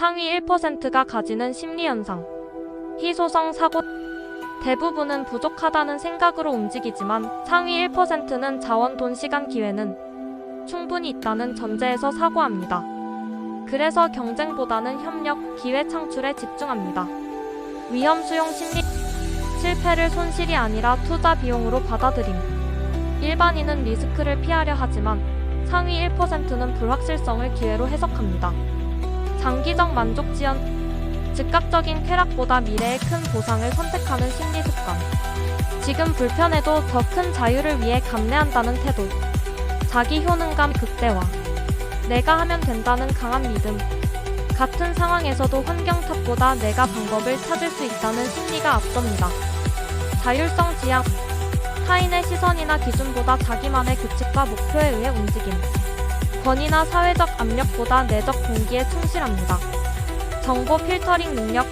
상위 1%가 가지는 심리현상. 희소성 사고 대부분은 부족하다는 생각으로 움직이지만 상위 1%는 자원, 돈, 시간, 기회는 충분히 있다는 전제에서 사고합니다. 그래서 경쟁보다는 협력, 기회 창출에 집중합니다. 위험 수용 심리 실패를 손실이 아니라 투자 비용으로 받아들임. 일반인은 리스크를 피하려 하지만 상위 1%는 불확실성을 기회로 해석합니다. 장기적 만족 지연 즉각적인 쾌락보다 미래의 큰 보상을 선택하는 심리 습관. 지금 불편해도 더 큰 자유를 위해 감내한다는 태도. 자기 효능감 극대화. 내가 하면 된다는 강한 믿음. 같은 상황에서도 환경 탓보다 내가 방법을 찾을 수 있다는 심리가 앞섭니다. 자율성 지향. 타인의 시선이나 기준보다 자기만의 규칙과 목표에 의해 움직임. 권위나 사회적 압력보다 내적 동기에 충실합니다. 정보 필터링 능력.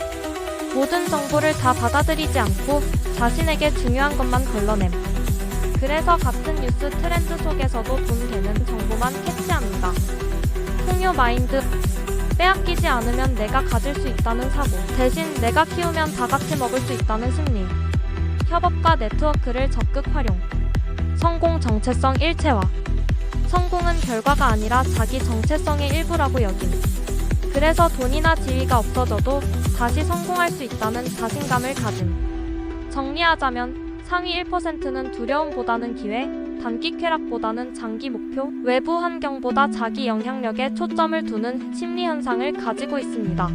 모든 정보를 다 받아들이지 않고 자신에게 중요한 것만 걸러냄. 그래서 같은 뉴스 트렌드 속에서도 돈 되는 정보만 캐치합니다. 풍요 마인드. 빼앗기지 않으면 내가 가질 수 있다는 사고. 대신 내가 키우면 다 같이 먹을 수 있다는 심리. 협업과 네트워크를 적극 활용. 성공 정체성 일체화. 성공은 결과가 아니라 자기 정체성의 일부라고 여김. 그래서 돈이나 지위가 없어져도 다시 성공할 수 있다는 자신감을 가짐. 정리하자면 상위 1%는 두려움보다는 기회, 단기 쾌락보다는 장기 목표, 외부 환경보다 자기 영향력에 초점을 두는 심리 현상을 가지고 있습니다.